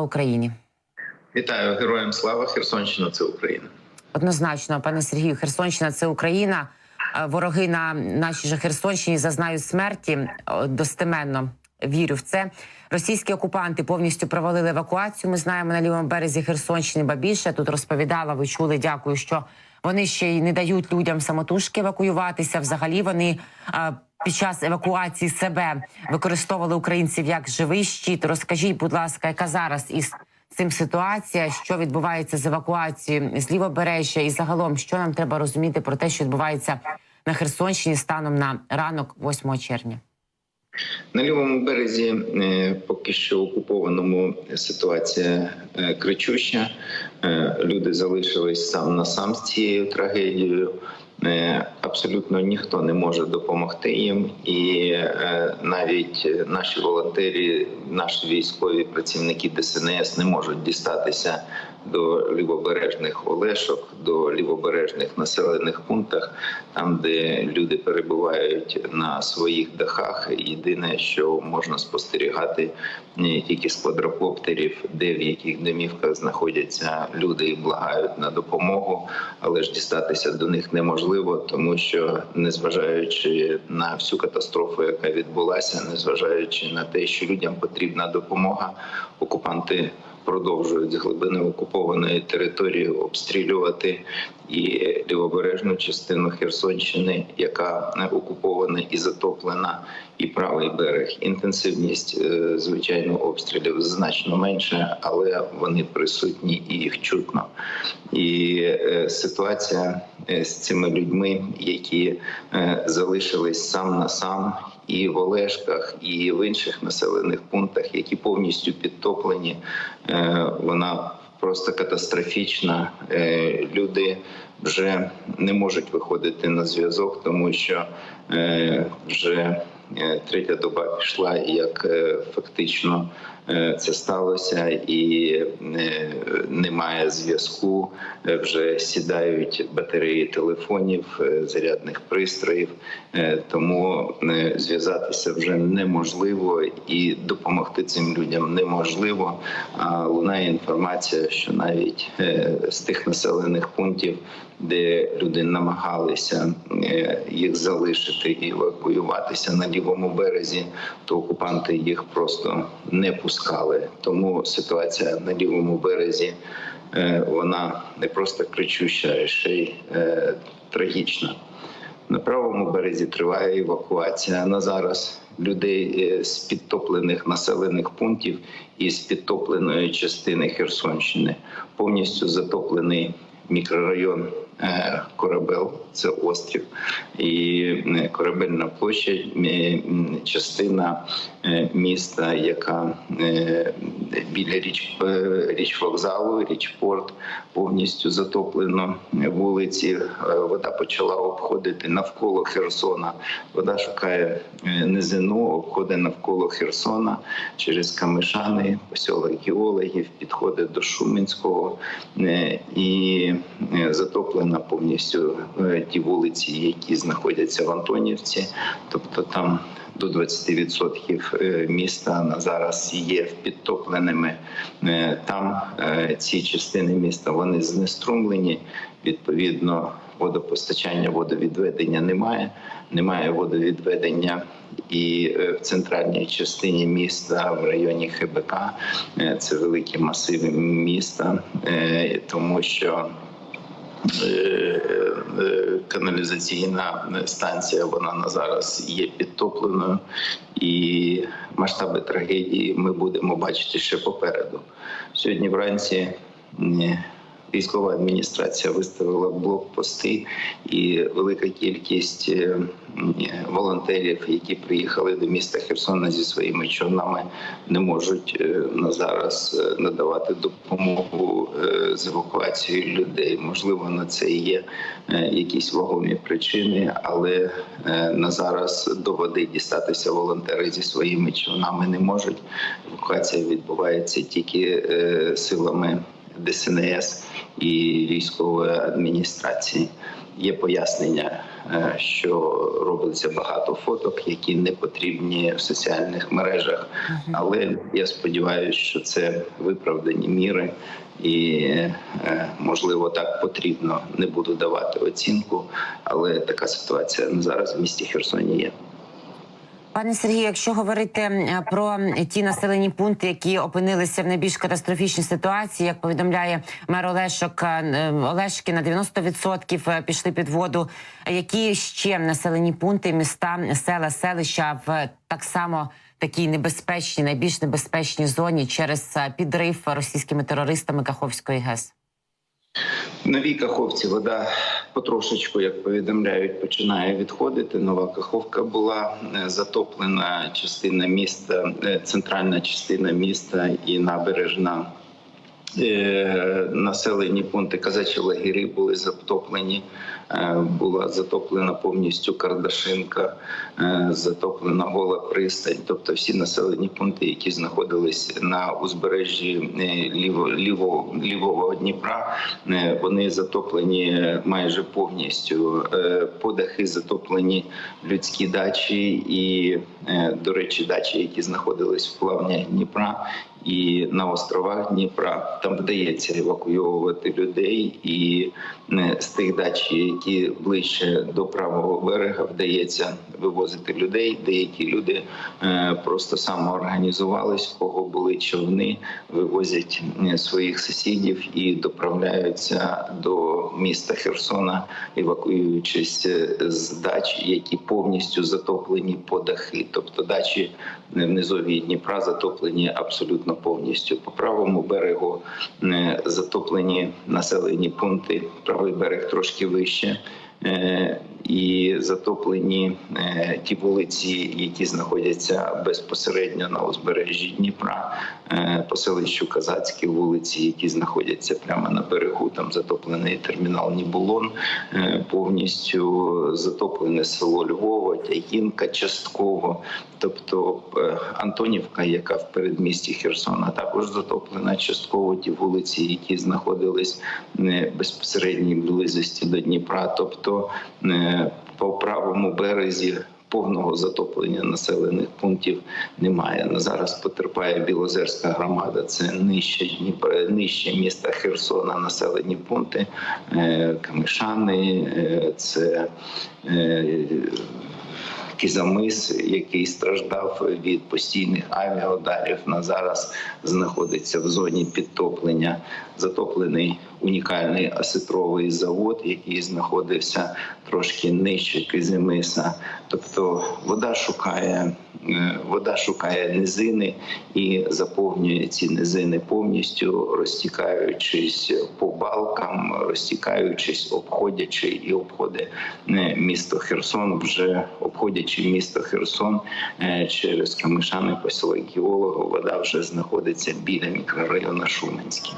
Україні. Вітаю героям слава Херсонщина. Це Україна. Однозначно, пане Сергію, Херсонщина це Україна. Е, Вороги на нашій же Херсонщині зазнають смерті. Е, Достеменно вірю в це. Російські окупанти повністю провалили евакуацію. Ми знаємо на лівому березі Херсонщини. Ба більше тут розповідала. Ви чули. Дякую, що вони ще й не дають людям самотужки евакуюватися. Взагалі вони е, під час евакуації себе використовували українців як живий щит. Розкажіть, будь ласка, яка зараз із цим ситуація, що відбувається з евакуацією з лівобережжя, і загалом, що нам треба розуміти про те, що відбувається на Херсонщині станом на ранок 8 червня. На лівому березі е, поки що окупованому ситуація е, кричуща. Е, Люди залишились сам на сам з цією трагедією. Абсолютно ніхто не може допомогти їм, і навіть наші волонтери, наші військові працівники ДСНС не можуть дістатися до лівобережних Олешок, до лівобережних населених пунктах, там де люди перебувають на своїх дахах. Єдине, що можна спостерігати не тільки з квадрокоптерів, де в яких домівках знаходяться люди і благають на допомогу, але ж дістатися до них неможливо, тому що незважаючи на всю катастрофу, яка відбулася, незважаючи на те, що людям потрібна допомога, окупанти продовжують з глибини окупованої території обстрілювати і лівобережну частину Херсонщини, яка окупована і затоплена, і правий берег. Інтенсивність е, звичайно обстрілів значно менше, але вони присутні і їх чутно. І е, ситуація е, з цими людьми, які е, залишились сам на сам. І в Олешках, і в інших населених пунктах, які повністю підтоплені, е, вона просто катастрофічна. Е, Люди вже не можуть виходити на зв'язок, тому що е, вже третя доба пішла, як е, фактично е, це сталося, і е, немає зв'язку. Е, Вже сідають батареї телефонів, е, зарядних пристроїв, Е, тому е, зв'язатися вже неможливо і допомогти цим людям неможливо. А лунає інформація, що навіть е, з тих населених пунктів, де люди намагалися е, їх залишити і евакуюватися на лівому березі, то окупанти їх просто не пускали. Тому ситуація на лівому березі е, вона не просто кричуща, а ще й е, трагічна. На правому березі триває евакуація. На зараз людей з підтоплених населених пунктів і з підтопленої частини Херсонщини повністю затоплений мікрорайон е, Корабел, це острів, і е, корабельна площа е, частина міста, яка біля річ, річ вокзалу, річ порт повністю затоплено вулиці. Вода почала обходити навколо Херсона. Вода шукає низину, обходить навколо Херсона через Камишани, посілок геологів, підходить до Шуменського і е, затоплена повністю е, ті вулиці, які знаходяться в Антонівці, тобто там. До 20% е, міста на зараз є підтопленими. Е, Там ці частини міста вони знеструмлені. Відповідно, водопостачання, водовідведення немає. Немає водовідведення і в центральній частині міста, в районі ХБК, це великі масиви міста, тому що каналізаційна станція вона на зараз є підтопленою, і масштаби трагедії ми будемо бачити ще попереду. Сьогодні вранці. Військова адміністрація виставила блокпости, і велика кількість е, волонтерів, які приїхали до міста Херсона зі своїми човнами, не можуть е, на зараз е, надавати допомогу з евакуацією людей. Можливо, на це є якісь вагомі причини, але на зараз до води дістатися волонтери зі своїми човнами не можуть. Евакуація відбувається тільки силами. ДСНС і військової адміністрації. Є пояснення е, що робиться багато фоток, які не потрібні в соціальних мережах. Але я сподіваюся, що це виправдані міри, і е, можливо так потрібно. Не буду давати оцінку, але така ситуація зараз в місті Херсоні є. Пане Сергію, якщо говорити е, про ті населені пункти, які опинилися в найбільш катастрофічній ситуації, як повідомляє мер Олешок е, Олешки, на 90% пішли під воду. Які ще населені пункти, міста, села, селища в так само такій небезпечній, найбільш небезпечній зоні через е, підрив російськими терористами Каховської ГЕС? Новій Каховці вода потрошечку, як повідомляють, починає відходити. Нова Каховка була е, затоплена частина міста, е, центральна частина міста і набережна. Е, Населені пункти казачі лагері були затоплені. Е, Була затоплена повністю Кардашинка, е, затоплена гола пристань. Тобто всі населені пункти, які знаходились на узбережжі е, ліво, ліво, лівого Дніпра, вони затоплені майже повністю. Подахи затоплені людські дачі, і, до речі, дачі, які знаходились в плавнях Дніпра. І на островах Дніпра там вдається евакуйовувати людей, і е, з тих дач, які ближче до правого берега, вдається вивозити людей. Деякі люди е, просто самоорганізувались, в кого були човни, вивозять е, своїх сусідів і доправляються до міста Херсона, евакуюючись з дач, які повністю затоплені по дахи, тобто дачі в низові Дніпра затоплені абсолютно повністю. По правому берегу е, затоплені населені пункти. Правий берег трошки вище. І затоплені е, ті вулиці, які знаходяться безпосередньо на узбережжі Дніпра, е, по селищу Казацькі вулиці, які знаходяться прямо на берегу. Там затоплений термінал Нібулон, е, повністю затоплене село Львова, Тягінка частково. Тобто Антонівка, яка в передмісті Херсона, також затоплена частково ті вулиці, які знаходились безпосередній близості до Дніпра. Тобто по правому березі. Повного затоплення населених пунктів немає. На зараз потерпає Білозерська громада. Це нижче нижче міста Херсона, населені пункти, е, Камишани, е, це е, Кізамис, який страждав від постійних авіаударів, на зараз знаходиться в зоні підтоплення. Затоплений унікальний асетровий завод, який знаходився трошки нижче Кизимиса. Тобто вода шукає, е, вода шукає низини і заповнює ці низини повністю, розтікаючись по балкам, розтікаючись, обходячи і обходить е, місто Херсон, вже обходячи місто Херсон е, через Камишани, поселок Геолого, вода вже знаходиться біля мікрорайону Шуменський.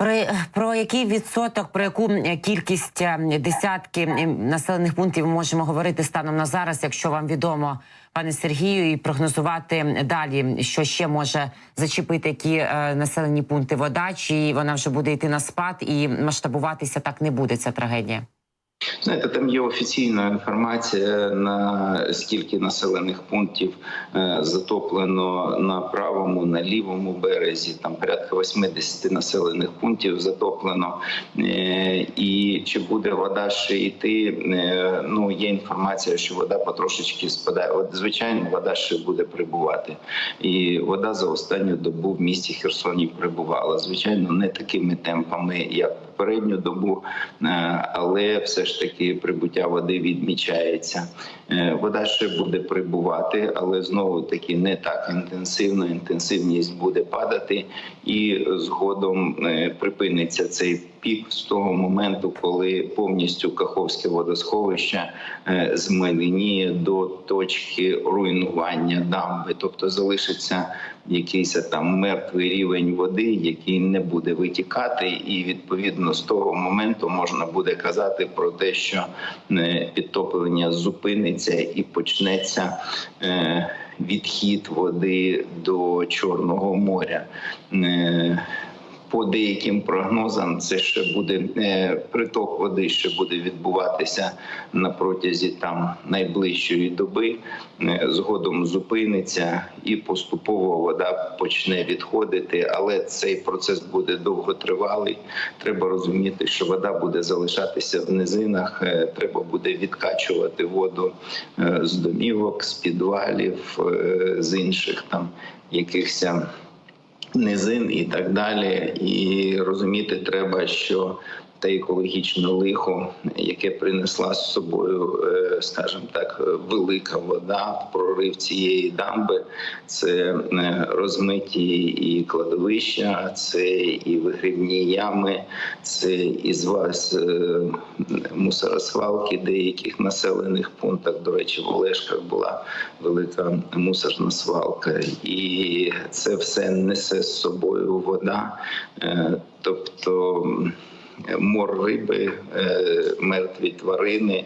Про, про який відсоток, про яку кількість е, десятки е, населених пунктів можемо говорити станом на зараз, якщо вам відомо, пане Сергію, і прогнозувати далі, що ще може зачепити які е, населені пункти вода, чи вона вже буде йти на спад і масштабуватися так не буде ця трагедія. Знаєте, там є офіційна інформація на скільки населених пунктів е, затоплено на правому, на лівому березі. Там порядка 80 населених пунктів затоплено. Е, І чи буде вода ще йти? е, Ну є інформація, що вода потрошечки спадає. От звичайно, вода ще буде прибувати, і вода за останню добу в місті Херсоні прибувала. Звичайно, не такими темпами, як попередню добу, е, але все ж таки прибуття води відмічається. Е, Вода ще буде прибувати, але знову таки не так інтенсивно. Інтенсивність буде падати, і згодом е, припиниться цей пік з того моменту, коли повністю Каховське водосховище е, змаленіє до точки руйнування дамби, тобто залишиться якийсь там мертвий рівень води, який не буде витікати, і відповідно з того моменту можна буде казати про те, що підтоплення зупиниться і почнеться. е, Відхід води до Чорного моря. По деяким прогнозам, це ще буде е, приток води, ще буде відбуватися на протязі там найближчої доби. Е, Згодом зупиниться і поступово вода почне відходити, але цей процес буде довготривалий. Треба розуміти, що вода буде залишатися в низинах. е, Треба буде відкачувати воду з домівок, з підвалів, з інших там якихось низин і так далі. І розуміти треба, що те екологічне лихо, яке принесла з собою, е, скажімо так, велика вода, прорив цієї дамби, це е, розмиті і кладовища, це і вигрібні ями, це і з вас е, мусоросвалки деяких населених пунктах. До речі, в Олешках була велика мусорна свалка, і це все несе з собою вода, тобто мор риби, е, мертві тварини.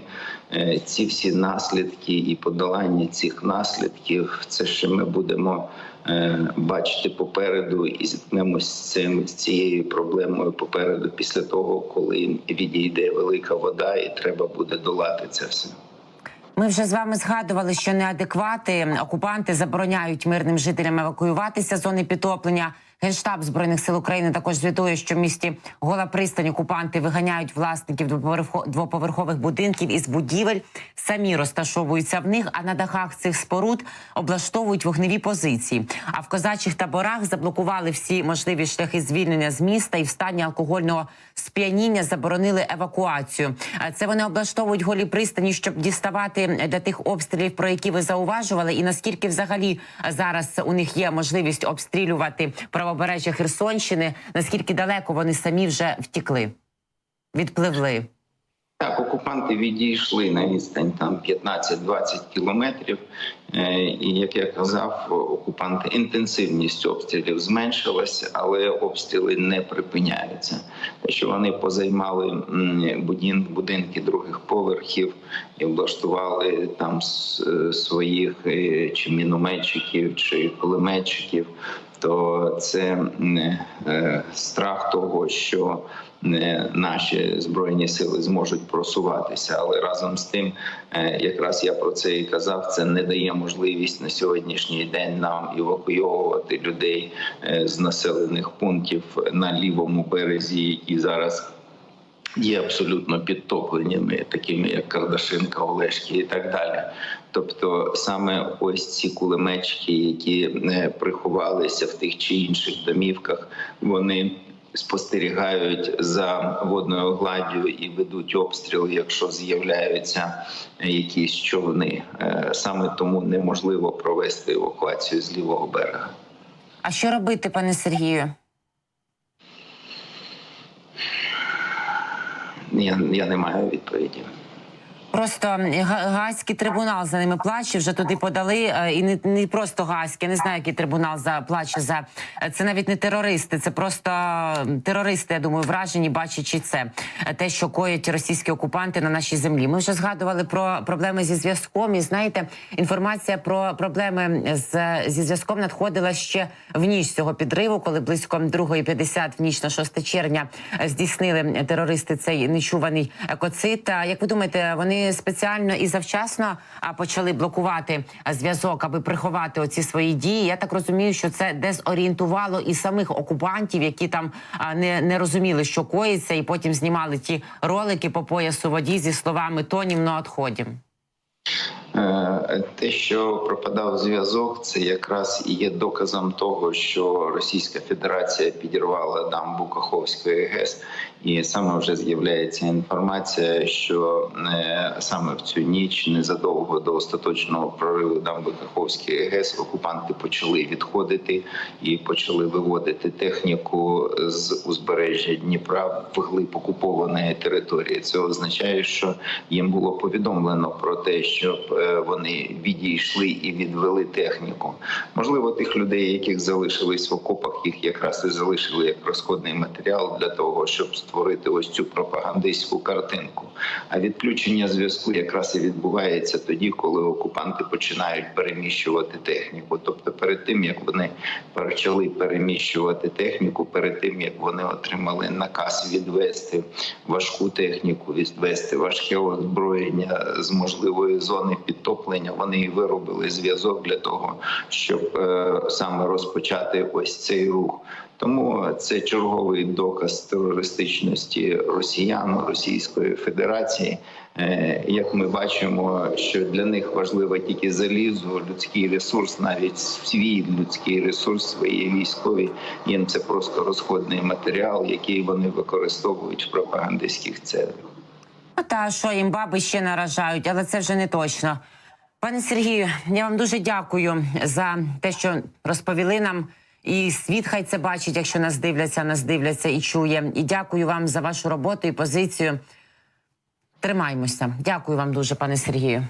Е, Ці всі наслідки і подолання цих наслідків, це ще ми будемо е, бачити попереду і зіткнемось з цим цією проблемою попереду, після того, коли відійде велика вода, і треба буде долати це все. Ми вже з вами згадували, що неадеквати окупанти забороняють мирним жителям евакуюватися з зони підтоплення. Генштаб збройних сил України також звітує, що в місті Гола пристань окупанти виганяють власників двоповерхо- двоповерхових будинків із будівель, самі розташовуються в них, а на дахах цих споруд облаштовують вогневі позиції. А в козачих таборах заблокували всі можливі шляхи звільнення з міста і в стані алкогольного сп'яніння заборонили евакуацію. Це вони облаштовують голі пристані, щоб діставати для тих обстрілів, про які ви зауважували, і наскільки взагалі зараз у них є можливість обстрілювати правобережжя Херсонщини, наскільки далеко вони самі вже втікли, відпливли. Так, окупанти відійшли на відстань там 15-20 кілометрів. Е, І як я казав, окупанти інтенсивність обстрілів зменшилася, але обстріли не припиняються. Що вони позаймали будинки других поверхів і облаштували там е, своїх е, чи мінометчиків, чи кулеметчиків, то це м, е, страх того, що не наші збройні сили зможуть просуватися, але разом з тим, е, якраз я про це і казав, це не дає можливість на сьогоднішній день нам евакуйовувати людей е, з населених пунктів на лівому березі, які зараз. Є абсолютно підтопленнями, такими як Кардашинка, Олешки і так далі. Тобто, саме ось ці кулеметчики, які е, приховалися в тих чи інших домівках, вони спостерігають за водною гладдю і ведуть обстріл, якщо з'являються е, якісь човни. Е, Саме тому неможливо провести евакуацію з лівого берега. А що робити, пане Сергію? Я, я не маю відповіді. Просто га- Гаазький трибунал за ними плаче. Вже туди подали. е, І не, не просто Гаазький, не знаю, який трибунал за плаче за е, це навіть не терористи, це просто терористи. Я думаю, вражені, бачачи це Е, те, що коять російські окупанти на нашій землі. Ми вже згадували про проблеми зі зв'язком. І знаєте, інформація про проблеми з зі зв'язком надходила ще в ніч цього підриву, коли близько 2.50 в ніч на 6 червня здійснили терористи цей нечуваний екоцид. А Як ви думаєте, вони спеціально і завчасно почали блокувати зв'язок, аби приховати оці свої дії? Я так розумію, що це дезорієнтувало і самих окупантів, які там не, не розуміли, що коїться, і потім знімали ті ролики по поясу воді зі словами тонім на відході. Е, Те, що пропадав зв'язок, це якраз і є доказом того, що Російська Федерація підірвала дамбу Каховської ГЕС, і саме вже з'являється інформація, що е, саме в цю ніч, незадовго до остаточного прориву дамби Каховської ГЕС, окупанти почали відходити і почали виводити техніку з узбережжя Дніпра в глиб окупованої території. Це означає, що їм було повідомлено про те, щоб е, вони відійшли і відвели техніку. Можливо, тих людей, яких залишились в окопах, їх якраз і залишили як розходний матеріал для того, щоб створити ось цю пропагандистську картинку. А відключення зв'язку якраз і відбувається тоді, коли окупанти починають переміщувати техніку. Тобто, перед тим як вони почали переміщувати техніку, перед тим як вони отримали наказ відвести важку техніку, відвести важке озброєння з можливої зони підтоплення, вони і виробили зв'язок для того, щоб е, саме розпочати ось цей рух. Тому це черговий доказ терористичності росіян Російської Федерації. Е, Як ми бачимо, що для них важливо тільки залізо, людський ресурс, навіть свій людський ресурс, свої військові їм це просто розходний матеріал, який вони використовують в пропагандистських целях. Ну, Та що їм баби ще наражають, але це вже не точно. Пане Сергію, я вам дуже дякую за те, що розповіли нам. І світ хай це бачить, якщо нас дивляться, нас дивляться і чує. І дякую вам за вашу роботу і позицію. Тримаймося. Дякую вам дуже, пане Сергію.